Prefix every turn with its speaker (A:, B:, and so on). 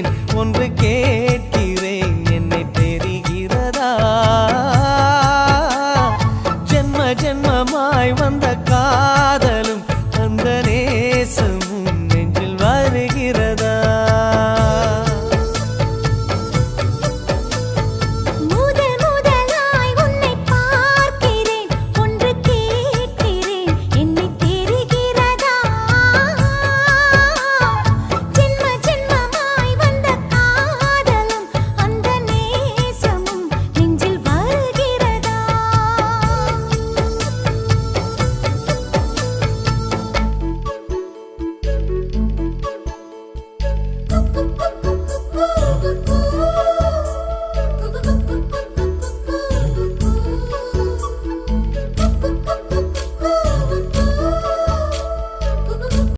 A: கேட்கிறேன் ஒன்று கேட்கிறேன் என்னை தெரிகிறதா ஜென்ம ஜென்மமாய் வந்த கால